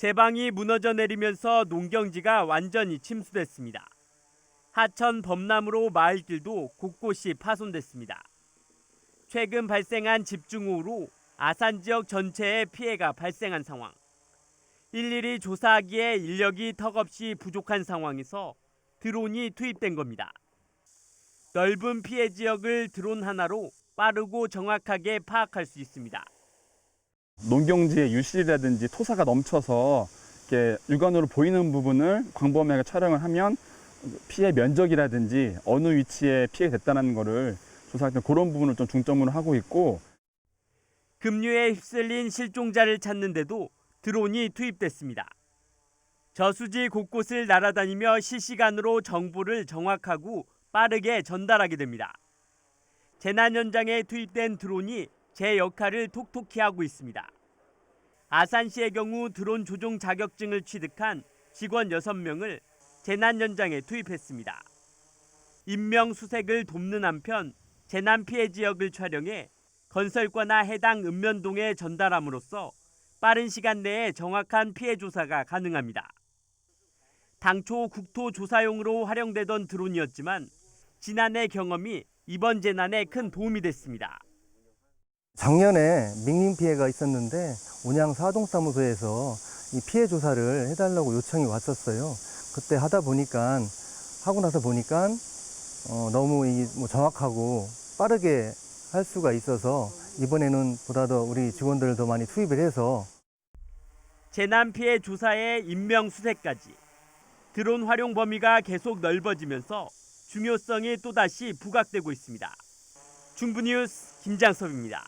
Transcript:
제방이 무너져 내리면서 농경지가 완전히 침수됐습니다. 하천 범람으로 마을길도 곳곳이 파손됐습니다. 최근 발생한 집중호우로 아산 지역 전체에 피해가 발생한 상황. 일일이 조사하기에 인력이 턱없이 부족한 상황에서 드론이 투입된 겁니다. 넓은 피해 지역을 드론 하나로 빠르고 정확하게 파악할 수 있습니다. 농경지의 유실이라든지 토사가 넘쳐서 이렇게 육안으로 보이는 부분을 광범위하게 촬영을 하면 피해 면적이라든지 어느 위치에 피해가 됐다는 조사할 때 그런 부분을 좀 중점으로 하고 있고 급류에 휩쓸린 실종자를 찾는데도 드론이 투입됐습니다. 저수지 곳곳을 날아다니며 실시간으로 정보를 정확하고 빠르게 전달하게 됩니다. 재난 현장에 투입된 드론이 제 역할을 톡톡히 하고 있습니다. 아산시의 경우 드론 조종 자격증을 취득한 직원 6명을 재난 현장에 투입했습니다. 인명 수색을 돕는 한편 재난 피해 지역을 촬영해 건설과나 해당 읍면동에 전달함으로써 빠른 시간 내에 정확한 피해 조사가 가능합니다. 당초 국토 조사용으로 활용되던 드론이었지만 지난해 경험이 이번 재난에 큰 도움이 됐습니다. 작년에 민림 피해가 있었는데 온양 사동사무소에서 이 피해 조사를 해달라고 요청이 왔었어요. 그때 하다 보니까 하고 나서 보니까 어, 너무 이 뭐 정확하고 빠르게 할 수가 있어서 이번에는 보다 더 우리 직원들을 더 많이 투입을 해서 재난 피해 조사에 인명 수색까지 드론 활용 범위가 계속 넓어지면서 중요성이 또다시 부각되고 있습니다. 중부 뉴스 김장섭입니다.